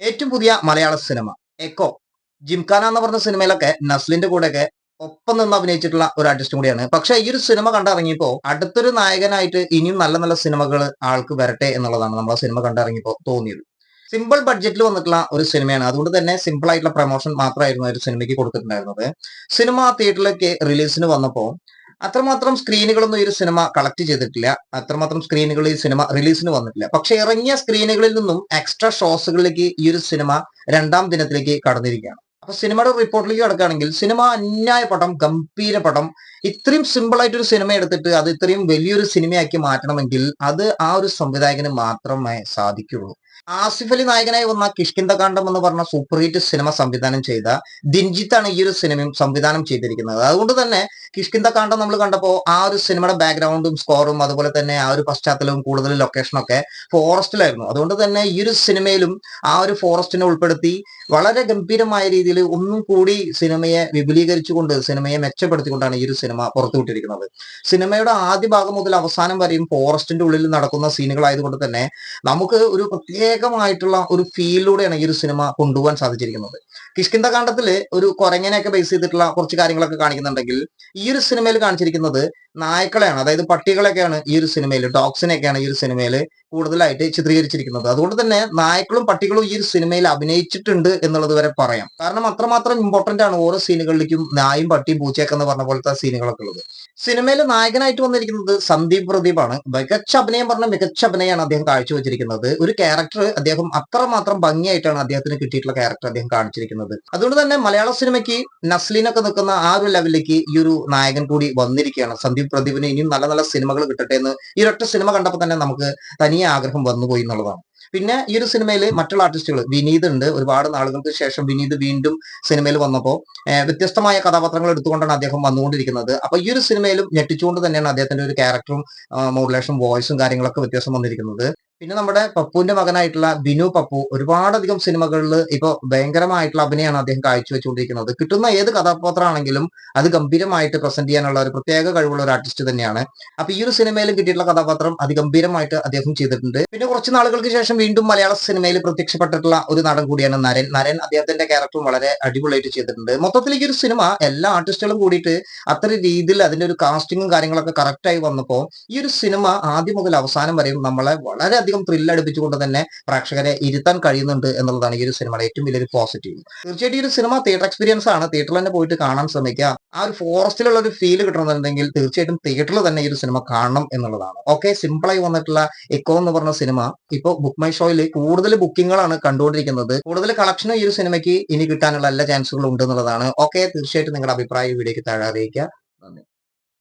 ഏറ്റവും പുതിയ മലയാള cinema echo gymkhana എന്ന് പറഞ്ഞ സിനിമയിലൊക്കെ നസ്ലിന്റെ കൂടെയൊക്കെ ഒപ്പം നിന്ന് അഭിനയിച്ചിട്ടുള്ള ഒരു ആർട്ടിസ്റ്റും കൂടിയാണ്. പക്ഷെ ഈ ഒരു സിനിമ കണ്ടിറങ്ങിയപ്പോ അടുത്തൊരു നായകനായിട്ട് ഇനിയും നല്ല നല്ല സിനിമകൾ ആൾക്ക് വരട്ടെ എന്നുള്ളതാണ് നമ്മൾ ആ സിനിമ കണ്ടിറങ്ങിയപ്പോ തോന്നിയത്. സിമ്പിൾ ബഡ്ജറ്റിൽ വന്നിട്ടുള്ള ഒരു സിനിമയാണ്. അതുകൊണ്ട് തന്നെ സിമ്പിൾ ആയിട്ടുള്ള പ്രൊമോഷൻ മാത്രമായിരുന്നു ഒരു സിനിമയ്ക്ക് കൊടുത്തിട്ടുണ്ടായിരുന്നത്. സിനിമ തിയേറ്ററിലേക്ക് റിലീസിന് വന്നപ്പോൾ അത്രമാത്രം സ്ക്രീനുകളൊന്നും ഈ ഒരു സിനിമ കളക്ട് ചെയ്തിട്ടില്ല. അത്രമാത്രം സ്ക്രീനുകൾ ഈ സിനിമ റിലീസിന് വന്നിട്ടില്ല. പക്ഷെ ഇറങ്ങിയ സ്ക്രീനുകളിൽ നിന്നും എക്സ്ട്രാ ഷോസുകളിലേക്ക് ഈ ഒരു സിനിമ രണ്ടാം ദിനത്തിലേക്ക് കടന്നിരിക്കുകയാണ്. അപ്പൊ സിനിമയുടെ റിപ്പോർട്ടിലേക്ക് കിടക്കുകയാണെങ്കിൽ സിനിമ അന്യായ പടം ഗംഭീര പടം. ഇത്രയും ആയിട്ട് ഒരു സിനിമ എടുത്തിട്ട് അത് ഇത്രയും വലിയൊരു സിനിമയാക്കി മാറ്റണമെങ്കിൽ അത് ആ ഒരു സംവിധായകന് മാത്രമേ സാധിക്കുള്ളൂ ആസിഫ് അലി നായകനായി വന്ന കിഷ്കിന്ദകാന്ഡം എന്ന് പറഞ്ഞ സൂപ്പർ ഹിറ്റ് സിനിമ സംവിധാനം ചെയ്ത ദിൻജിത്താണ് ഈ ഒരു സിനിമയും സംവിധാനം ചെയ്തിരിക്കുന്നത്. അതുകൊണ്ട് തന്നെ കിഷ്കിന്ദകാന്ഡം നമ്മൾ കണ്ടപ്പോൾ ആ ഒരു സിനിമയുടെ ബാക്ക്ഗ്രൗണ്ടും സ്കോറും അതുപോലെ തന്നെ ആ ഒരു പശ്ചാത്തലവും കൂടുതൽ ലൊക്കേഷനൊക്കെ ഫോറസ്റ്റിലായിരുന്നു. അതുകൊണ്ട് തന്നെ ഈ ഒരു സിനിമയിലും ആ ഒരു ഫോറസ്റ്റിനെ ഉൾപ്പെടുത്തി വളരെ ഗംഭീരമായ രീതിയിൽ ഒന്നും കൂടി സിനിമയെ വിപുലീകരിച്ചുകൊണ്ട് സിനിമയെ മെച്ചപ്പെടുത്തിക്കൊണ്ടാണ് ഈ ഒരു സിനിമ പുറത്തുവിട്ടിരിക്കുന്നത്. സിനിമയുടെ ആദ്യ ഭാഗം മുതൽ അവസാനം വരെയും ഫോറസ്റ്റിന്റെ ഉള്ളിൽ നടക്കുന്ന സീനുകളായതുകൊണ്ട് തന്നെ നമുക്ക് ഒരു പ്രത്യേകമായിട്ടുള്ള ഒരു ഫീലിലൂടെയാണ് ഈ ഒരു സിനിമ കൊണ്ടുപോകാൻ സാധിച്ചിരിക്കുന്നത്. കിഷ്കിന്ത കാണ്ഡത്തിൽ ഒരു കുരങ്ങനെയൊക്കെ ബേസ് ചെയ്തിട്ടുള്ള കുറച്ച് കാര്യങ്ങളൊക്കെ കാണിക്കുന്നുണ്ടെങ്കിൽ ഈ ഒരു സിനിമയിൽ കാണിച്ചിരിക്കുന്നത് നായ്ക്കളെയാണ് അതായത് പട്ടികളൊക്കെയാണ് ഈ ഒരു സിനിമയിൽ ഡോഗ്സിനെയൊക്കെയാണ് ഈ ഒരു സിനിമയിൽ കൂടുതലായിട്ട് ചിത്രീകരിച്ചിരിക്കുന്നത്. അതുകൊണ്ട് തന്നെ നായ്ക്കളും പട്ടികളും ഈ ഒരു സിനിമയിൽ അഭിനയിച്ചിട്ടുണ്ട് എന്നുള്ളത് വരെ പറയാം. കാരണം അത്രമാത്രം ഇമ്പോർട്ടന്റ് ആണ് ഓരോ സീനുകളിലേക്കും നായും പട്ടിയും പൂച്ചയൊക്കെ എന്ന് പറഞ്ഞ പോലത്തെ സീനുകളൊക്കെ ഉള്ളത്. സിനിമയിൽ നായകനായിട്ട് വന്നിരിക്കുന്നത് സന്ദീപ് പ്രദീപാണ്. മികച്ച അഭിനയം പറഞ്ഞ മികച്ച അഭിനയമാണ് അദ്ദേഹം കാഴ്ചവെച്ചിരിക്കുന്നത്. ഒരു ക്യാരക്ടർ അദ്ദേഹം അത്രമാത്രം ഭംഗിയായിട്ടാണ് അദ്ദേഹത്തിന് കിട്ടിയിട്ടുള്ള ക്യാരക്ടർ അദ്ദേഹം കാണിച്ചിരിക്കുന്നത്. അതുകൊണ്ട് തന്നെ മലയാള സിനിമയ്ക്ക് നസ്ലിനൊക്കെ നിൽക്കുന്ന ആ ഒരു ലെവലിലേക്ക് ഈ ഒരു നായകൻ കൂടി വന്നിരിക്കുകയാണ്. സന്ദീപ് പ്രദീപിന് ഇനിയും നല്ല നല്ല സിനിമകൾ കിട്ടട്ടെ എന്ന് ഈ ഒരൊറ്റ സിനിമ കണ്ടപ്പോൾ തന്നെ നമുക്ക് തനിയെ ആഗ്രഹം വന്നുപോയി എന്നുള്ളതാണ്. പിന്നെ ഈ ഒരു സിനിമയിൽ മറ്റുള്ള ആർട്ടിസ്റ്റുകൾ വിനീത് ഉണ്ട്. ഒരുപാട് നാളുകൾക്ക് ശേഷം വിനീത് വീണ്ടും സിനിമയിൽ വന്നപ്പോൾ വ്യത്യസ്തമായ കഥാപാത്രങ്ങൾ എടുത്തുകൊണ്ടാണ് അദ്ദേഹം വന്നുകൊണ്ടിരിക്കുന്നത്. അപ്പൊ ഈ ഒരു സിനിമയിലും ഞെട്ടിച്ചുകൊണ്ട് തന്നെയാണ് അദ്ദേഹത്തിന്റെ ഒരു ക്യാരക്ടറും മോഡുലേഷൻ വോയിസും കാര്യങ്ങളൊക്കെ വ്യത്യാസം വന്നിരിക്കുന്നത്. പിന്നെ നമ്മുടെ പപ്പുവിന്റെ മകനായിട്ടുള്ള ബിനു പപ്പു ഒരുപാടധികം സിനിമകളിൽ ഇപ്പൊ ഭയങ്കരമായിട്ടുള്ള അഭിനയമാണ് അദ്ദേഹം കാഴ്ചവെച്ചുകൊണ്ടിരിക്കുന്നത്. കിട്ടുന്ന ഏത് കഥാപാത്രമാണെങ്കിലും അത് ഗംഭീരമായിട്ട് പ്രസന്റ് ചെയ്യാനുള്ള ഒരു പ്രത്യേക കഴിവുള്ള ഒരു ആർട്ടിസ്റ്റ് തന്നെയാണ്. അപ്പൊ ഈ ഒരു സിനിമയിലും കിട്ടിയിട്ടുള്ള കഥാപാത്രം അതിഗംഭീരമായിട്ട് അദ്ദേഹം ചെയ്തിട്ടുണ്ട്. പിന്നെ കുറച്ച് നാളുകൾക്ക് ശേഷം വീണ്ടും മലയാള സിനിമയിൽ പ്രത്യക്ഷപ്പെട്ടിട്ടുള്ള ഒരു നടൻ കൂടിയാണ് നരൻ. നരൻ അദ്ദേഹത്തിന്റെ ക്യാരക്ടറും വളരെ അടിപൊളിയായിട്ട് ചെയ്തിട്ടുണ്ട്. മൊത്തത്തിൽ ഈ ഒരു സിനിമ എല്ലാ ആർട്ടിസ്റ്റുകളും കൂടിയിട്ട് അത്ര രീതിയിൽ അതിന്റെ ഒരു കാസ്റ്റിങ്ങും കാര്യങ്ങളൊക്കെ കറക്റ്റ് ആയി വന്നപ്പോൾ ഈ ഒരു സിനിമ ആദ്യം മുതൽ അവസാനം വരെയും നമ്മളെ വളരെ വളരെയധികം ത്രില്ല് അടുപ്പിച്ചുകൊണ്ട് തന്നെ പ്രേക്ഷകരെ ഇരുത്താൻ കഴിയുന്നുണ്ട് എന്നുള്ളതാണ് ഈ ഒരു സിനിമയുടെ ഏറ്റവും വലിയൊരു പോസിറ്റീവ് തീർച്ചയായിട്ടും ഈ ഒരു സിനിമ തിയേറ്റർ എക്സ്പീരിയൻസ് ആണ് തിയേറ്ററിൽ തന്നെ പോയിട്ട് കാണാൻ ശ്രമിക്കുക. ആ ഒരു ഫോറസ്റ്റിലുള്ള ഒരു ഫീൽ കിട്ടണമെന്നുണ്ടെങ്കിൽ തീർച്ചയായിട്ടും തിയേറ്ററിൽ തന്നെ ഈ ഒരു സിനിമ കാണണം എന്നുള്ളതാണ്. ഓക്കെ സിമ്പിളായി വന്നിട്ടുള്ള എക്കോ എന്ന് പറഞ്ഞ സിനിമ ഇപ്പോൾ ബുക്ക് മൈ ഷോയിൽ കൂടുതൽ ബുക്കിങ്ങുകളാണ് കണ്ടുകൊണ്ടിരിക്കുന്നത്. കൂടുതൽ കളക്ഷനും ഈ ഒരു സിനിമയ്ക്ക് ഇനി കിട്ടാനുള്ള എല്ലാ ചാൻസുകളും ഉണ്ട് എന്നുള്ളതാണ്. ഓക്കെ തീർച്ചയായിട്ടും നിങ്ങളുടെ അഭിപ്രായം വീഡിയോക്ക് താഴെ അറിയിക്കുക. നന്ദി.